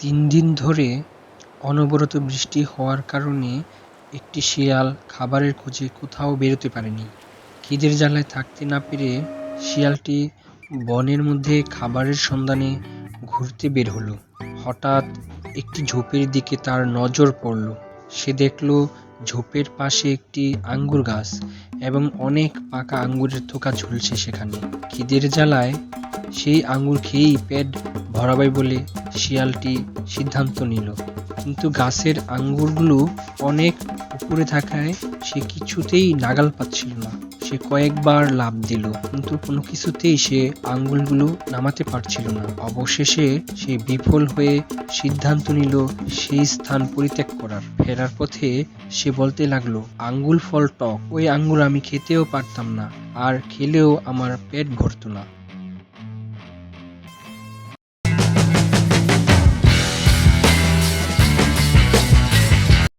তিন দিন ধরে অনবরত বৃষ্টি হওয়ার কারণে একটি শিয়াল খাবারের খোঁজে কোথাও বেরোতে পারেনি। খিদের জ্বালায় থাকতে না পেরে শিয়ালটি বনের মধ্যে খাবারের সন্ধানে ঘুরতে বের হলো। হঠাৎ একটি ঝোপের দিকে তার নজর পড়ল। সে দেখল ঝোপের পাশে একটি আঙ্গুর গাছ এবং অনেক পাকা আঙ্গুরের থোকা ঝুলছে সেখানে। খিদের জ্বালায় সেই আঙ্গুর খেয়েই পেট ভরাবে বলে শিয়ালটি সিদ্ধান্ত নিল। কিন্তু গাছের আঙ্গুরগুলো অনেক উপরে থাকায় সে কিছুতেই নাগাল পাচ্ছিল না। সে কয়েকবার লাফ দিল, কিন্তু কোনো কিছুতেই সে আঙ্গুলগুলো নামাতে পারছিল না। অবশেষে সে বিফল হয়ে সিদ্ধান্ত নিল সেই স্থান পরিত্যাগ করার। ফেরার পথে সে বলতে লাগল, আঙ্গুল ফল টক, ওই আঙ্গুর আমি খেতেও পারতাম না, আর খেলেও আমার পেট ভরতো না।